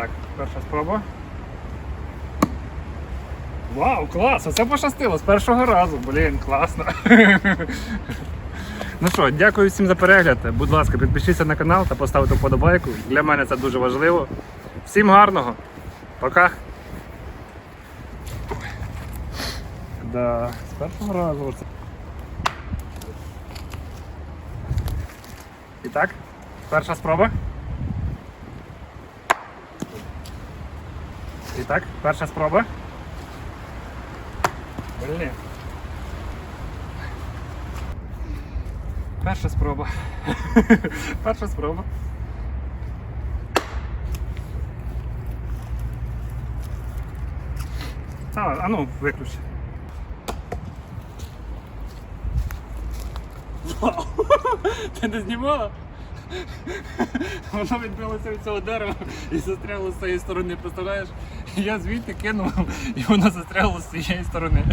так, перша спроба. Вау, клас! Оце пощастило з першого разу. Блін, класно. Ну що, дякую всім за перегляд. Будь ласка, підпишіться на канал та поставте вподобайку. Для мене це дуже важливо. Всім гарного. Пока. Да, з першого разу. І так, перша спроба. І так, перша спроба. Блін. Перша спроба. Перша спроба. А, а ну, виключи. Ти не знімала? Воно відбилося від цього дерева і застряло з цієї сторони, представляєш? Я звідти кинув і воно застряло з цієї сторони.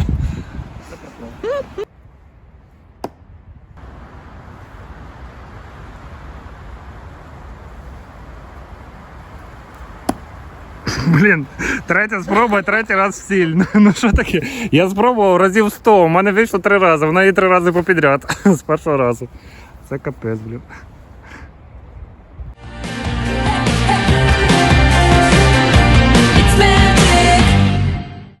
Блін, третя спроба, третій раз в ціль. Ну, Ну що таке? Я спробував разів 100, у мене вийшло три рази, в неї три рази попідряд з першого разу. Це капець, блін.